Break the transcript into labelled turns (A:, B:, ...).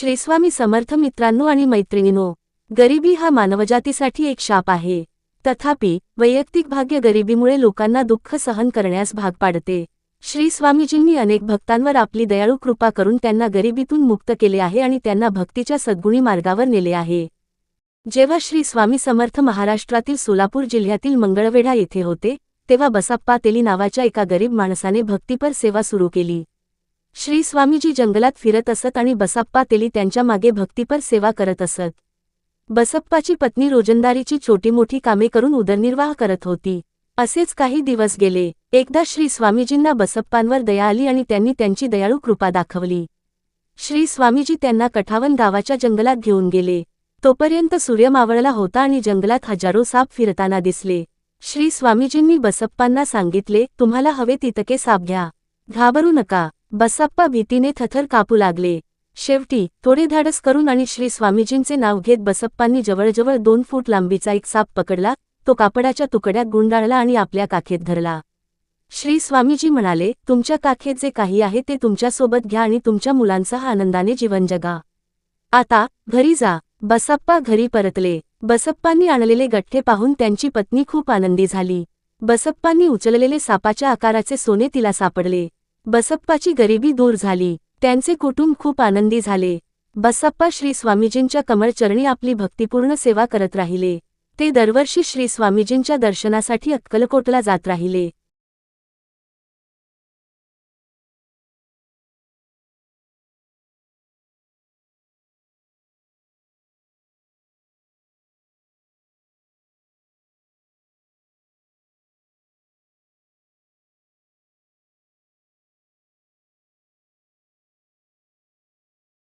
A: श्रीस्वामी समर्थ मित्रांनो आणि मैत्रिणींनो गरिबी हा मानवजातीसाठी एक शाप आहे. तथापि वैयक्तिक भाग्य गरिबीमुळे लोकांना दुःख सहन करण्यास भाग पाडते. श्री स्वामीजींनी अनेक भक्तांवर आपली दयाळू कृपा करून त्यांना गरिबीतून मुक्त केले आहे आणि त्यांना भक्तीच्या सद्गुणी मार्गावर नेले आहे. जेव्हा श्री स्वामी समर्थ महाराष्ट्रातील सोलापूर जिल्ह्यातील मंगळवेढा येथे होते तेव्हा बसाप्पा तेली नावाच्या एका गरीब माणसाने भक्तीपर सेवा सुरू केली. श्री स्वामीजी जंगलात फिरत असत आणि बसाप्पा तेली त्यांच्या मागे भक्तीपर सेवा करत असत. बसप्पाची पत्नी रोजंदारीची छोटी मोठी कामे करून उदरनिर्वाह करत होती. असेच काही दिवस गेले. एकदा श्री स्वामीजींना बसप्पांवर दया आली आणि त्यांनी त्यांची दयाळू कृपा दाखवली. श्री स्वामीजी त्यांना कठावन गावाच्या जंगलात घेऊन गेले. तोपर्यंत सूर्य मावळला होता आणि जंगलात हजारो साप फिरताना दिसले. श्री स्वामीजींनी बसप्पांना सांगितले तुम्हाला हवे तितके साप घ्या. घाबरू नका. बसप्पा भीतीने थथर कापू लागले. शेवटी थोडे धाडस करून आणि श्री स्वामीजींचे नाव घेत बसप्पांनी जवळजवळ दोन फूट लांबीचा एक साप पकडला तो कापडाच्या तुकड्यात गुंडाळला आणि आपल्या काखेत धरला. श्री स्वामीजी म्हणाले तुमच्या काखेत जे काही आहे ते तुमच्यासोबत घ्या आणि तुमच्या मुलांसह आनंदाने जीवन जगा. आता घरी जा. बसप्पा घरी परतले. बसप्पांनी आणलेले गठ्ठे पाहून त्यांची पत्नी खूप आनंदी झाली. बसप्पांनी उचललेले सापाच्या आकाराचे सोने तिला सापडले. बसप्पाची गरिबी दूर झाली. त्यांचे कुटुंब खूप आनंदी झाले. बसप्पा श्री स्वामीजींच्या कमळचरणी आपली भक्तिपूर्ण सेवा करत राहिले. ते दरवर्षी श्री स्वामीजींच्या दर्शनासाठी अक्कलकोटला जात राहिले.